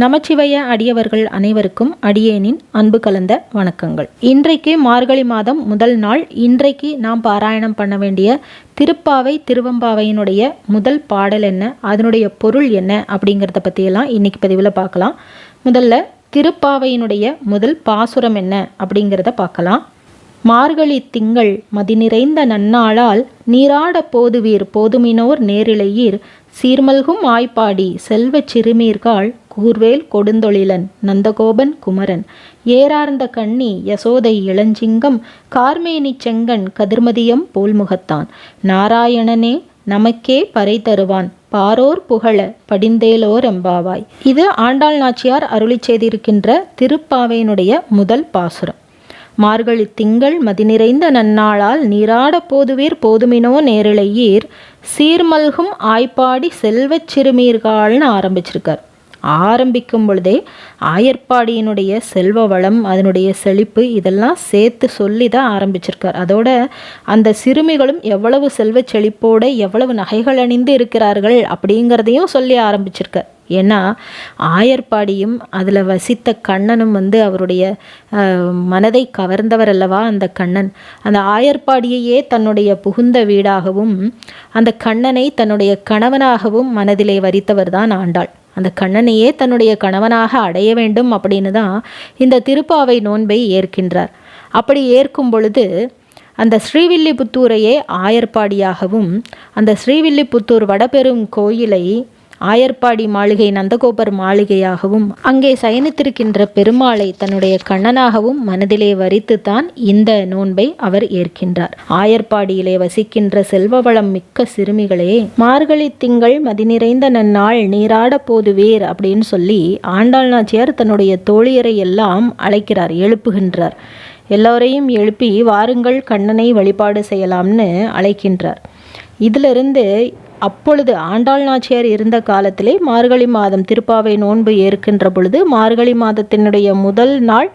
நமச்சிவய அடியவர்கள் அனைவருக்கும் அடியேனின் அன்பு கலந்த வணக்கங்கள். இன்றைக்கு மார்கழி மாதம் முதல் நாள். இன்றைக்கு நாம் பாராயணம் பண்ண வேண்டிய திருப்பாவை திருவம்பாவையினுடைய முதல் பாடல் என்ன அதனுடைய பொருள் என்ன அப்படிங்கிறத பற்றியெல்லாம் இன்றைக்கி பதிவில் பார்க்கலாம். முதல்ல திருப்பாவையினுடைய முதல் பாசுரம் என்ன அப்படிங்கிறத பார்க்கலாம். மார்கழி திங்கள் மதிநிறைந்த நன்னாளால் நீராட போதுவீர் போதுமினோர் நேரிழையீர். சீர்மல்கும் ஆய்ப்பாடி செல்வச் சிறுமீர்காள் கூர்வேல் கொடுந்தொழிலன் நந்தகோபன் குமரன். ஏறார்ந்த கண்ணி யசோதை இளஞ்சிங்கம் கார்மேனி செங்கன் கதிர்மதியம் போல்முகத்தான். நாராயணனே நமக்கே பறை தருவான். பாரோர் புகழ படிந்தேலோர் எம்பாவாய். இது ஆண்டாள் நாச்சியார் அருளிச் செய்திருக்கின்ற திருப்பாவையினுடைய முதல் பாசுரம். மார்கழி திங்கள் மதிநிறைந்த நன்னாளால் நீராட போதுவீர் போதுமினோ நேரிழையீர். சீர்மல்கும் ஆய்ப்பாடி செல்வச் சிறுமீர்கால்னு ஆரம்பிச்சிருக்கார். ஆரம்பிக்கும் பொழுதே ஆயர்பாடியினுடைய செல்வ வளம் அதனுடைய செழிப்பு இதெல்லாம் சேர்த்து சொல்லி தான் ஆரம்பிச்சிருக்கார். அதோட அந்த சிறுமிகளும் எவ்வளவு செல்வ செழிப்போடு எவ்வளவு நகைகள் அணிந்து இருக்கிறார்கள் அப்படிங்கிறதையும் சொல்லி ஆரம்பிச்சிருக்கார். ஏன்னா ஆயர்பாடியும் அதில் வசித்த கண்ணனும் வந்து அவருடைய மனதை கவர்ந்தவர் அல்லவா அந்த கண்ணன். அந்த ஆயர்பாடியையே தன்னுடைய புகுந்த வீடாகவும் அந்த கண்ணனை தன்னுடைய கணவனாகவும் மனதிலே வரித்தவர் தான் ஆண்டாள். அந்த கண்ணனையே தன்னுடைய கணவனாக அடைய வேண்டும் அப்படின்னு தான் இந்த திருப்பாவை நோன்பை ஏற்கின்றார். அப்படி ஏற்கும் பொழுது அந்த ஸ்ரீவில்லிபுத்தூரையே ஆயர்பாடியாகவும் அந்த ஸ்ரீவில்லிபுத்தூர் வடபெரும் கோயிலை ஆயர்பாடி மாளிகை நந்தகோபர் மாளிகையாகவும் அங்கே சயனித்திருக்கின்ற பெருமாளை தன்னுடைய கண்ணனாகவும் மனதிலே வரித்துத்தான் இந்த நோன்பை அவர் ஏற்கின்றார். ஆயர்பாடியிலே வசிக்கின்ற செல்வவளம் மிக்க சிறுமிகளே மார்கழி திங்கள் மதிநிறைந்த நன்னாள் நீராட போதுவேர் அப்படின்னு சொல்லி ஆண்டாள் நாச்சியார் தன்னுடைய தோழியரை எல்லாம் அழைக்கிறார் எழுப்புகின்றார். எல்லோரையும் எழுப்பி வாருங்கள் கண்ணனை வழிபாடு செய்யலாம்னு அழைக்கின்றார். இதிலிருந்து அப்பொழுது ஆண்டாள் நாச்சியார் இருந்த காலத்திலே மார்கழி மாதம் திருப்பாவை நோன்பு ஏற்கின்ற பொழுது மார்கழி மாதத்தினுடைய முதல் நாள்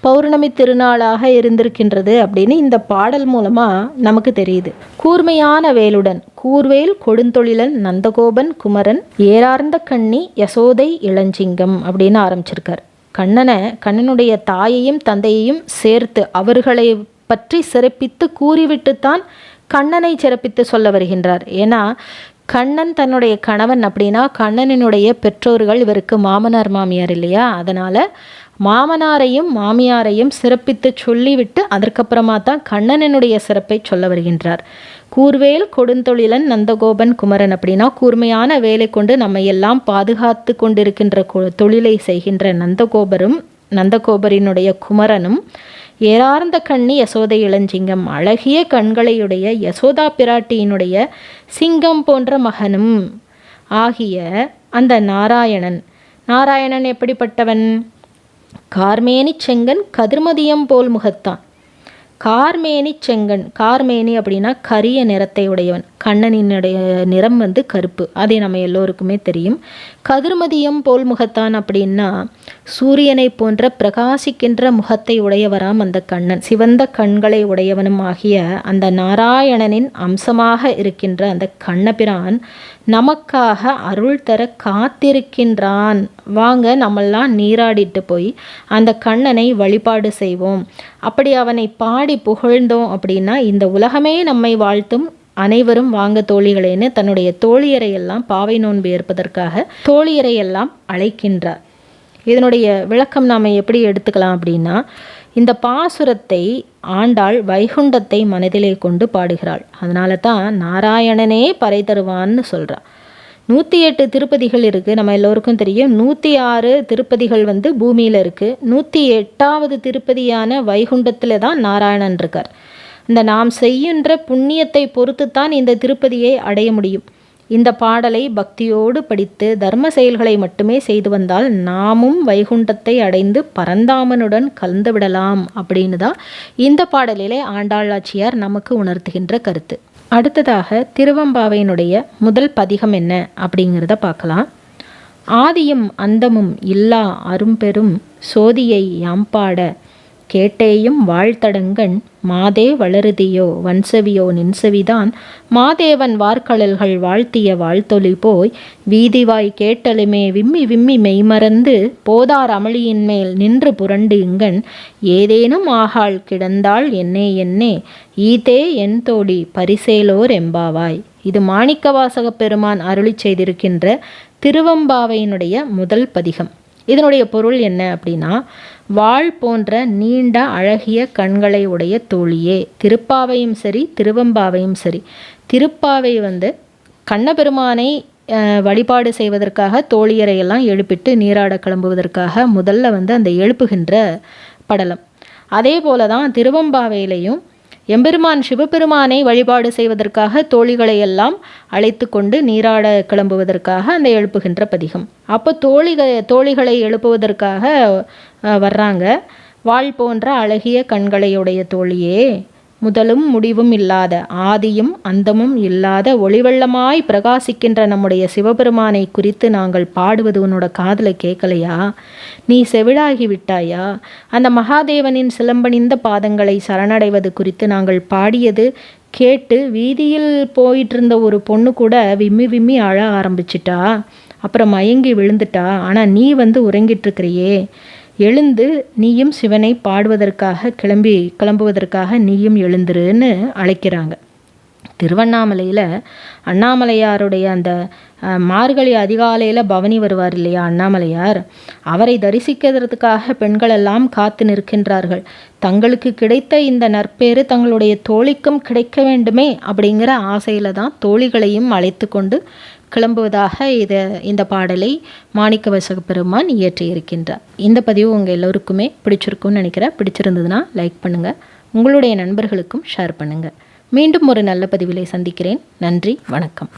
பௌர்ணமி திருநாளாக இருந்திருக்கின்றது அப்படின்னு இந்த பாடல் மூலமாக நமக்கு தெரியுது. கூர்மையான வேலுடன் கூர்வேல் கொடுந்தொழிலன் நந்தகோபன் குமரன் ஏறார்ந்த கண்ணி யசோதை இளஞ்சிங்கம் அப்படின்னு ஆரம்பிச்சிருக்கார். கண்ணனை கண்ணனுடைய தாயையும் தந்தையையும் சேர்த்து அவர்களை பற்றி சிறப்பித்து கூறிவிட்டுத்தான் கண்ணனை சிறப்பித்து சொல்ல வருகின்றார். ஏன்னா கண்ணன் தன்னுடைய கணவன் அப்படின்னா கண்ணனினுடைய பெற்றோர்கள் இவருக்கு மாமனார் மாமியார் இல்லையா? அதனால் மாமனாரையும் மாமியாரையும் சிறப்பித்து சொல்லிவிட்டு அதற்கப்புறமா தான் கண்ணனினுடைய சிறப்பை சொல்ல வருகின்றார். கூர்வேல் கொடுந்தொழிலன் நந்தகோபன் குமரன் அப்படின்னா கூர்மையான வேலை கொண்டு நம்ம எல்லாம் பாதுகாத்து கொண்டிருக்கின்ற தொழிலை செய்கின்ற நந்தகோபரும் நந்தகோபரினுடைய குமரனும் ஏறார்ந்த கண்ணி யசோதை இளஞ்சிங்கம் அழகிய கண்களையுடைய யசோதா பிராட்டியினுடைய சிங்கம் போன்ற மகனும் ஆகிய அந்த நாராயணன். நாராயணன் எப்படிப்பட்டவன்? கார்மேனி செங்கன் கதிர்மதியம் போல் முகத்தான். கார்மேனி செங்கன். கார்மேனி அப்படின்னா கரிய நிறத்தை உடையவன். கண்ணனினுடைய நிறம் வந்து கருப்பு. அதை நம்ம எல்லோருக்குமே தெரியும். கதிர்மதியம் போல் முகத்தான் அப்படின்னா சூரியனை போன்ற பிரகாசிக்கின்ற முகத்தை உடையவராம் அந்த கண்ணன். சிவந்த கண்களை உடையவனும் ஆகிய அந்த நாராயணனின் அம்சமாக இருக்கின்ற அந்த கண்ணபிரான் நமக்காக அருள் தர காத்திருக்கின்றான். வாங்க நம்மெல்லாம் நீராடிட்டு போய் அந்த கண்ணனை வழிபாடு செய்வோம். அப்படி அவனை பாடி புகழ்ந்தோம் அப்படின்னா இந்த உலகமே நம்மை வாழ்த்தும் அனைவரும் வாங்க தோழிகளேன்னு தன்னுடைய தோழியரை எல்லாம் பாவை நோன்பு ஏற்பதற்காக தோழியரை எல்லாம் அழைக்கின்றார். இதனுடைய விளக்கம் நாம் எப்படி எடுத்துக்கலாம் அப்படின்னா இந்த பாசுரத்தை ஆண்டாள் வைகுண்டத்தை மனதிலே கொண்டு பாடுகிறாள். அதனால தான் நாராயணனே பறை தருவான்னு சொல்கிறாள் நூற்றி எட்டு திருப்பதிகள் இருக்குது நம்ம எல்லோருக்கும் தெரியும். நூற்றி ஆறு திருப்பதிகள் வந்து பூமியில் இருக்குது நூற்றி எட்டாவது திருப்பதியான வைகுண்டத்தில் தான் நாராயணன் இருக்கார். இந்த நாம் செய்கின்ற புண்ணியத்தை பொறுத்துத்தான் இந்த திருப்பதியை அடைய முடியும். இந்த பாடலை பக்தியோடு படித்து தர்ம செயல்களை மட்டுமே செய்து வந்தால் நாமும் வைகுண்டத்தை அடைந்து பரந்தாமனுடன் கலந்து விடலாம் அப்படின்னு தான் இந்த பாடலிலே ஆண்டாளாச்சியார் நமக்கு உணர்த்துகின்ற கருத்து. அடுத்ததாக திருவம்பாவையினுடைய முதல் பதிகம் என்ன அப்படிங்கிறத பார்க்கலாம். ஆதியும் அந்தமும் இல்லா அரும்பெரும் சோதியை யாம்பாட கேட்டேயும் வாழ்த்தடங்கன் மாதே வளருதியோ வன்செவியோ நின்செவிதான். மாதேவன் வார்கழல்கள் வாழ்த்திய வாழ்த்தொலி போய் வீதிவாய் கேட்டலுமே விம்மி விம்மி மெய்மறந்து போதார் அமளியின் மேல் நின்று புரண்டு இங்கன் ஏதேனும் ஆகாள் கிடந்தாள் என்னே என்னே ஈதே என் தோடி பரிசேலோர் எம்பாவாய் இது மாணிக்கவாசக பெருமான் அருளி செய்திருக்கின்ற திருவம்பாவையினுடைய முதல் பதிகம். இதனுடைய பொருள் என்ன அப்படின்னா வாழ் போன்ற நீண்ட அழகிய கண்களை உடைய தோழியே. திருப்பாவையும் சரி திருவம்பாவையும் சரி. திருப்பாவை வந்து கண்ணபெருமானை வழிபாடு செய்வதற்காக தோழியரையெல்லாம் எழுப்பிட்டு நீராட கிளம்புவதற்காக முதல்ல வந்து அந்த எழுப்புகின்ற படலம். அதே போல தான் திருவம்பாவையிலையும் எம்பெருமான் சிவபெருமானை வழிபாடு செய்வதற்காக தோழிகளை எல்லாம் அழைத்து கொண்டு நீராட கிளம்புவதற்காக அந்த எழுப்புகின்ற பதிகம். அப்போ தோழிக தோழிகளை எழுப்புவதற்காக வர்றாங்க. வாழ் போன்ற அழகிய கண்களையுடைய தோழியே முதலும் முடிவும் இல்லாத ஆதியும் அந்தமும் இல்லாத ஒளிவெள்ளமாய் பிரகாசிக்கின்ற நம்முடைய சிவபெருமானை குறித்து நாங்கள் பாடுவது உன்னோட காதில் கேட்கலையா நீ செவிடாகி விட்டாயா? அந்த மகாதேவனின் சிலம்பணிந்த பாதங்களை சரணடைவது குறித்து நாங்கள் பாடியது கேட்டு வீதியில் போயிட்டு இருந்த ஒரு பொண்ணு கூட விம்மி விம்மி அழ ஆரம்பிச்சிட்டா. அப்புறம் மயங்கி விழுந்துட்டா. ஆனால் நீ வந்து உறங்கிட்டு இருக்கிறியே எழுந்து நீயும் சிவனை பாடுவதற்காக கிளம்பி கிளம்புவதற்காக நீயும் எழுந்துருன்னு அழைக்கிறாங்க. திருவண்ணாமலையில் அண்ணாமலையாருடைய அந்த மார்கழி அதிகாலையில் பவனி வருவார் இல்லையா அண்ணாமலையார்? அவரை தரிசிக்கிறதுக்காக பெண்கள் எல்லாம் காத்து நிற்கின்றார்கள். தங்களுக்கு கிடைத்த இந்த நற்பேறு தங்களுடைய தோழிக்கும் கிடைக்க வேண்டுமே அப்படிங்கிற ஆசையில் தான் தோழிகளையும் அழைத்து கொண்டு கிளம்புவதாக இதை இந்த பாடலை மாணிக்க வசக பெருமான் இயற்றியிருக்கின்றார். இந்த பதிவு உங்கள் எல்லோருக்குமே பிடிச்சிருக்கும்னு நினைக்கிறேன். பிடிச்சிருந்ததுன்னா லைக் பண்ணுங்கள் உங்களுடைய நண்பர்களுக்கும் ஷேர் பண்ணுங்கள் மீண்டும் ஒரு நல்ல பதிவிலை சந்திக்கிறேன். நன்றி. வணக்கம்.